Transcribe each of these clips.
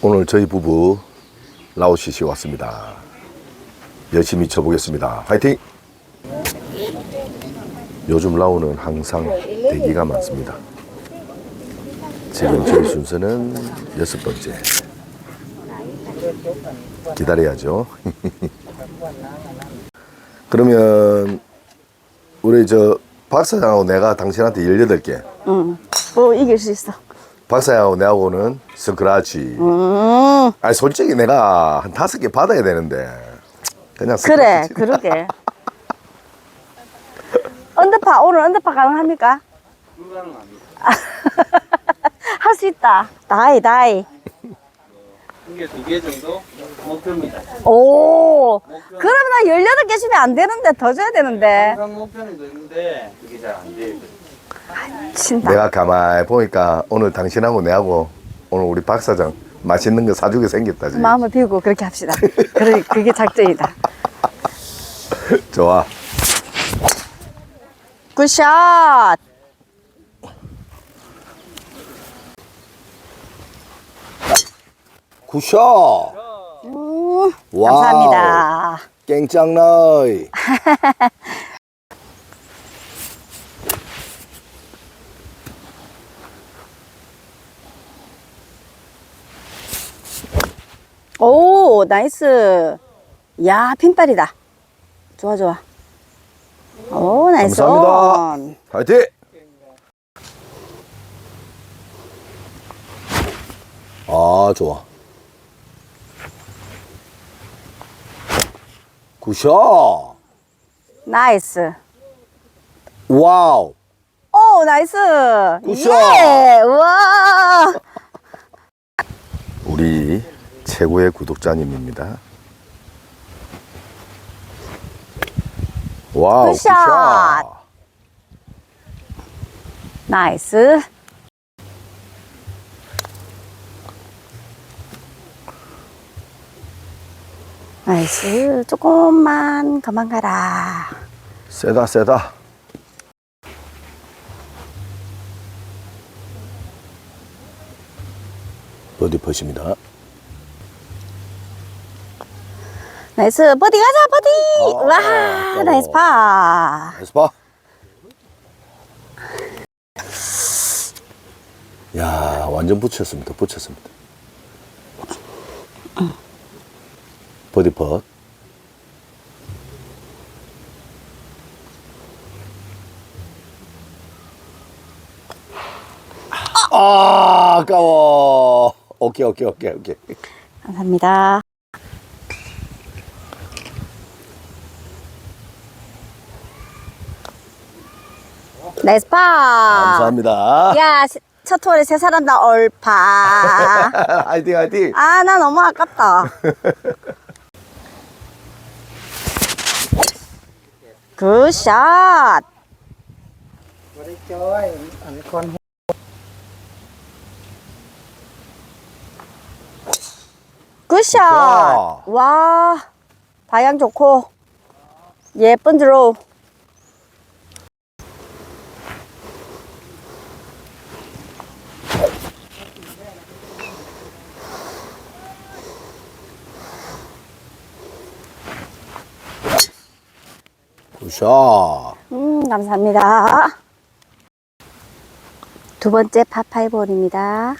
오늘 저희 부부 라오시시 왔습니다. 열심히 쳐보겠습니다. 화이팅! 요즘 라오는 항상 대기가 많습니다. 지금 저희 순서는 여섯 번째. 기다려야죠. 그러면 우리 저 박사장하고 내가 당신한테 18개, 응. 뭐 이길 수 있어. 박사장하고 내하고는 스크라치. 음. 아니 솔직히 내가 한 다섯 개 받아야 되는데 그냥 그래, 스크래치. 그러게. 언더파 오늘 언더파 가능합니까? 불가능합니다. 할수 있다. 다이 다이. 이게 두개 정도 목표입니다. 오. 그러면 한 18개 주면 안 되는데 더 줘야 되는데. 항상 목표는 있는데 그게 잘 안 돼요. 친다. 내가 가만히 보니까 오늘 당신하고 내하고 오늘 우리 박 사장 맛있는 거 사주게 생겼다 지금. 마음을 비우고 그렇게 합시다. 그래, 그게 작전이다. 좋아 굿샷. 굿샷. 감사합니다. 깽짱 나이 오, 나이스. 야, 핀발이다. 좋아, 좋아. 오, 나이스. 감사합니다. 온. 화이팅 아 좋아 굿샷 나이스. 와우 오, 나이스. 굿샷. 예, 우와. 우리 최고의 구독자님입니다. 와우, 굿샷. 굿샷. 나이스. 나이스. 조금만 그만 가라. 세다, 세다. 버디 퍼십니다. 나이스. 버디 가자, 버디. 아, 와, 아까워. 나이스 파. 나이스 봐. 야, 완전 붙였습니다. 붙였습니다. 버디 펫. 아, 아까워. 오케이, 오케이, 오케이, 오케이. 감사합니다. 네스파 감사합니다. 야, 시- 첫 월에 세 사람 다 얼파. 화이팅 화이팅. 아, 나 너무 아깝다. 굿샷. 굿샷. 와, 방향 좋고 예쁜 드로우. 굿샷. 음, 감사합니다. 두 번째 파파이브 홀입니다.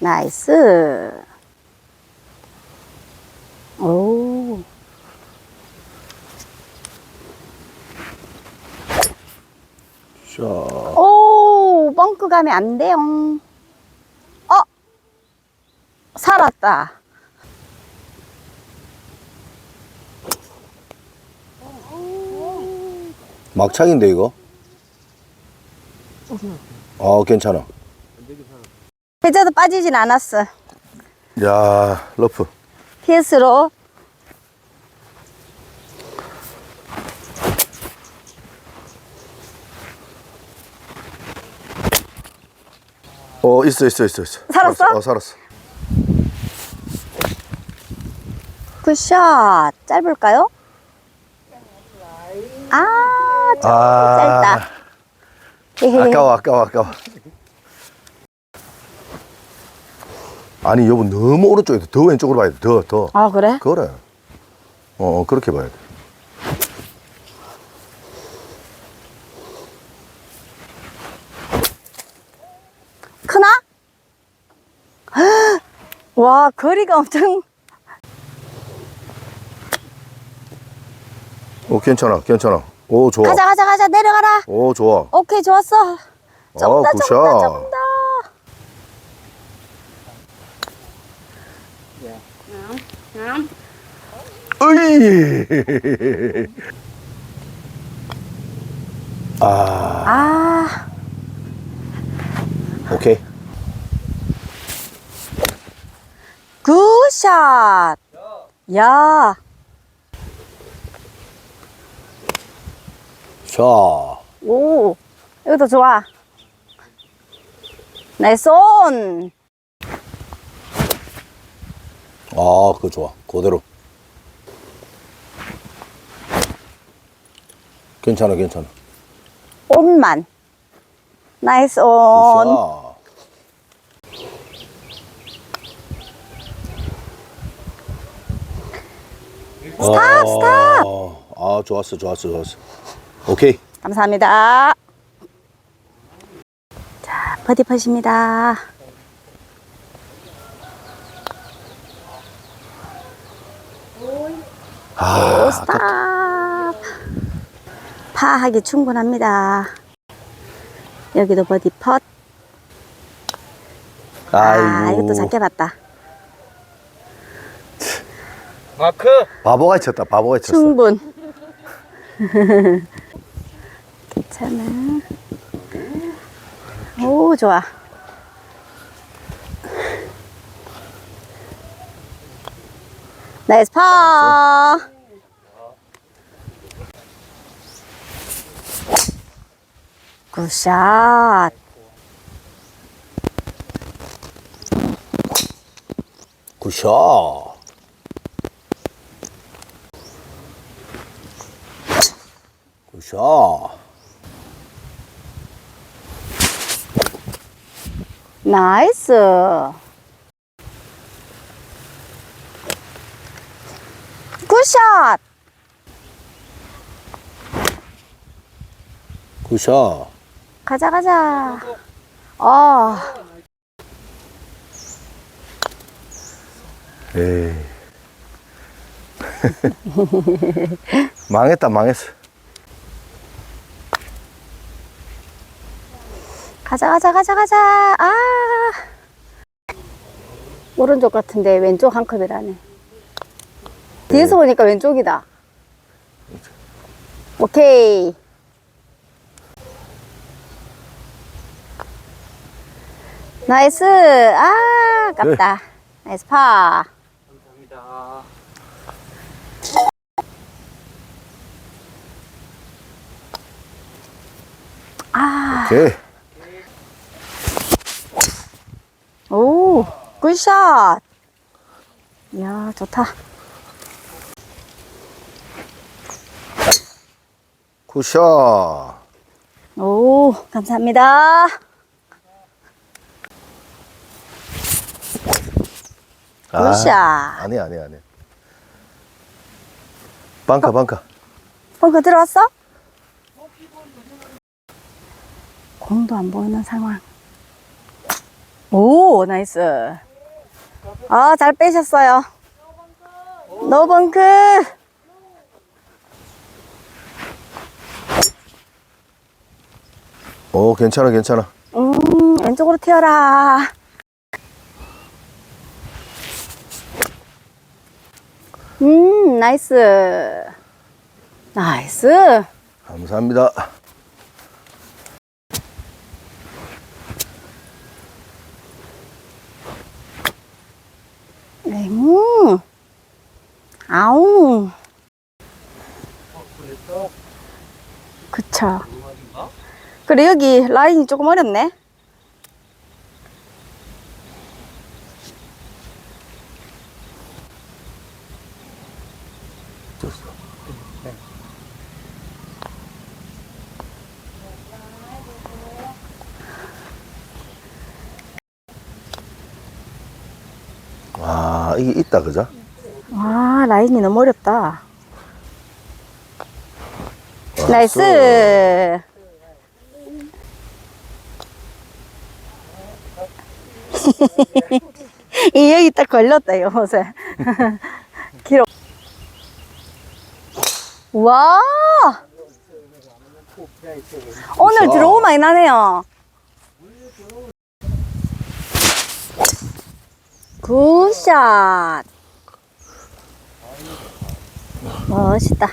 나이스. 오. 샷. 오, 뻥크 가면 안 돼요. 어? 살았다. 막창인데 이거? 아 괜찮아. 해저도 빠지진 않았어. 야 러프. PS로. 어 있어 있어 있어 있어. 살았어? 어 살았어. 굿샷. 짧을까요? 아, 좀 아. 짧다. 아까워, 아까워, 아까워. 아니, 여보, 너무 오른쪽에 더 왼쪽으로 봐야 돼. 더, 더. 아, 그래? 그래. 어, 어, 그렇게 봐야 돼. 크나? 와, 거리가 엄청. 오, 괜찮아, 괜찮아. 오, 좋아. 가자, 가자, 가자. 내려가라. 오, 좋아. 오케이, 좋았어. 조금 어, 더, 조금 더, 굿샷. 조금 더. 으이! 아, 아, 오케이. 굿샷. 야, 자, 오, 이것도 좋아. 나이스 온. 아, 그거 좋아. 그대로. 괜찮아, 괜찮아. 온만. 나이스 온. 굿샷. 스탑, 스탑. 아, 좋았어, 좋았어, 좋았어. 오케이. 감사합니다. 자, 버디 펫입니다. 아, 오, 스탑. 파하기 충분합니다. 여기도 버디 펫. 아이고. 아, 이것도 작게 봤다. 마크. 바보가 쳤다, 바보가 쳤어. 충분. 괜찮아. 오, 좋아. 나이스 파. 굿샷. 굿샷. 굿샷. 나이스. 굿샷. 굿샷. 가자 가자. 아, 에이. 망했다, 망했어. 가자 가자 가자 가자. 아. 오른쪽 같은데 왼쪽 한 컵이라네. 뒤에서 보니까 왼쪽이다. 오케이. 나이스. 아, 아깝다. 나이스 파. 감사합니다. 아, 오케이. 오, 굿샷. 이야, 좋다. 굿샷. 오, 감사합니다. 굿샷. 아니, 아니, 아니. 방카, 방카. 벙커 들어왔어? 공도 안 보이는 상황. 오, 나이스. 아, 잘 빼셨어요. 노 벙크. 오, 괜찮아, 괜찮아. 음, 왼쪽으로 튀어라. 음, 나이스. 나이스. 감사합니다. 네, 음. 아우. 그쵸. 그래, 여기 라인이 조금 어렵네. 이게 있다, 그죠? 와, 라인이 너무 어렵다. 아, 나이스. 이 여기 딱 걸렸다 이 옷에. 길어. 와. 오늘 많이 나네요. 굿샷. 멋있다.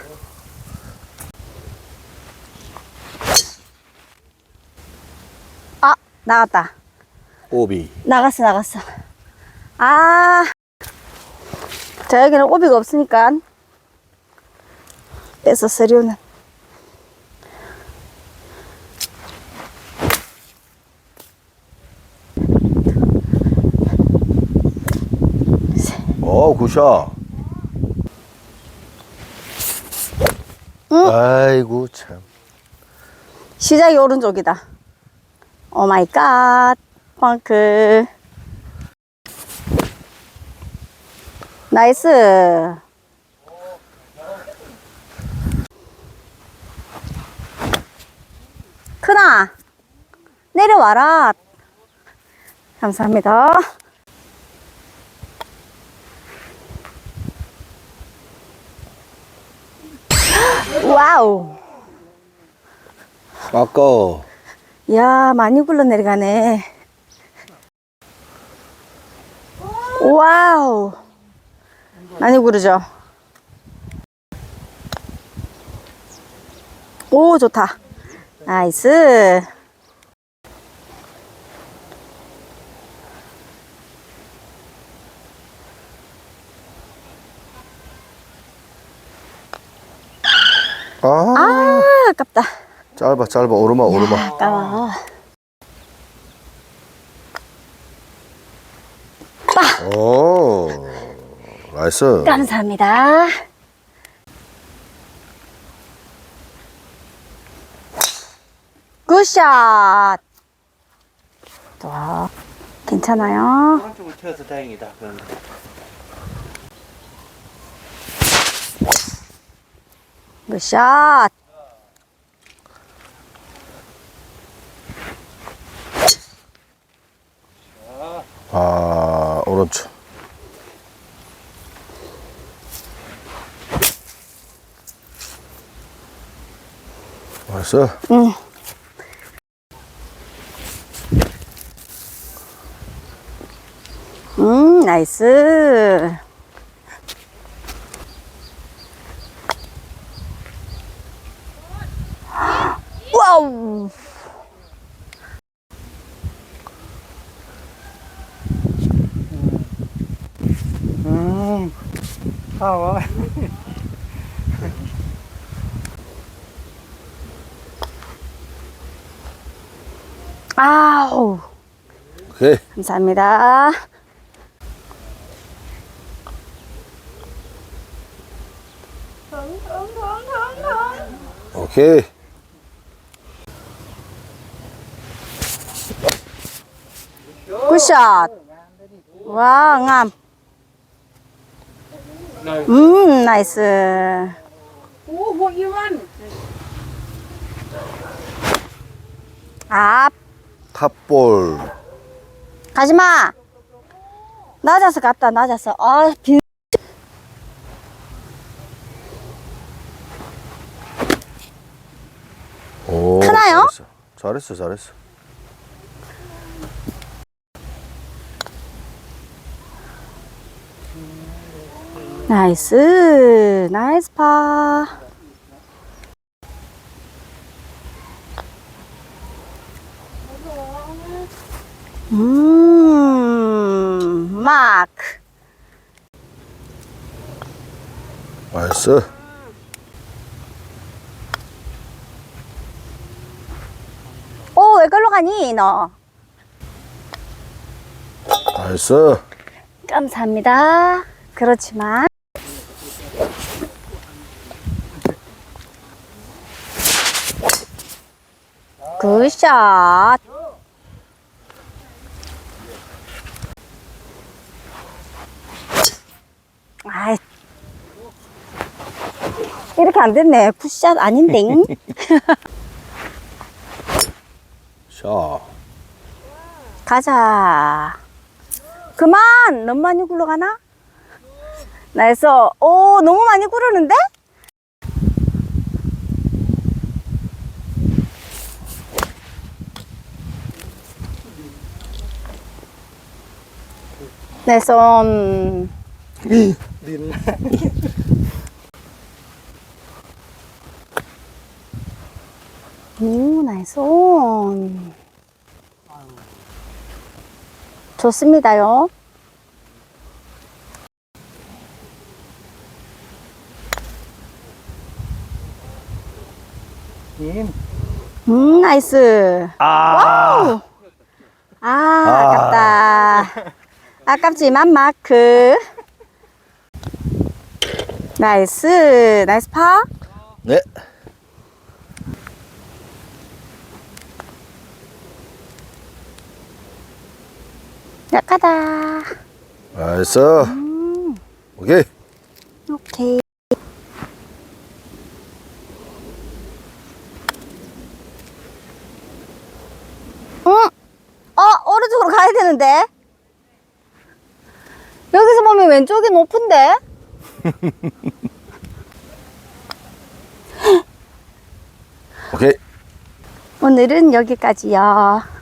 아, 나갔다. 오비. 나갔어, 나갔어. 아, 저에게는 오비가 없으니까 뺏어 쓰려는. 어, 굿샷. 응? 아이고, 참. 시작이 오른쪽이다. 오 마이 갓. 펑크. 나이스. 크나. 내려와라. 감사합니다. 와우. 아까 야, 많이 굴러 내려가네. 와우. 많이 구르죠? 오, 좋다. 나이스. 아, 아, 아깝다. 짧아, 짧아. 오르마, 오르마. 아까워. 오, 나이스. 감사합니다. 굿샷. 와, 괜찮아요. 오른쪽을 쳐서 다행이다. 그런데. 굿샷. 아, 오른쪽. 나이스. 응. 음, 나이스. 와우. 음. 아, 와. 아우. 오케이. 감사합니다. 오케이. 굿샷. 와, 감. 음, 나이스. 앞. 탑볼. 가지마. 낮아서 갔다, 낮아서. 아, 빈. 오, 크나요? 잘했어. 잘했어, 잘했어. 나이스. 나이스 파. 음, 마크. 나이스. 오, 왜 걸로 가니, 너? 나이스. 감사합니다. 그렇지만. 굿샷. 아이. 이렇게 안 됐네. 굿샷 아닌데. 자. 가자. 그만! 너무 많이 굴러가나? 나에서, 오, 너무 많이 굴었는데? 나이스. 음. ดิน 오, 나이스. 온. 좋습니다요. 님 음, 나이스. 아. 와우. 아, 아깝다. 아깝지만 마크. 나이스. 나이스 파. 네. 약하다. 나이스. 오케이. 오케이. 응? 어, 오른쪽으로 가야 되는데? 여기서 보면 왼쪽이 높은데? 오케이. 오늘은 여기까지요.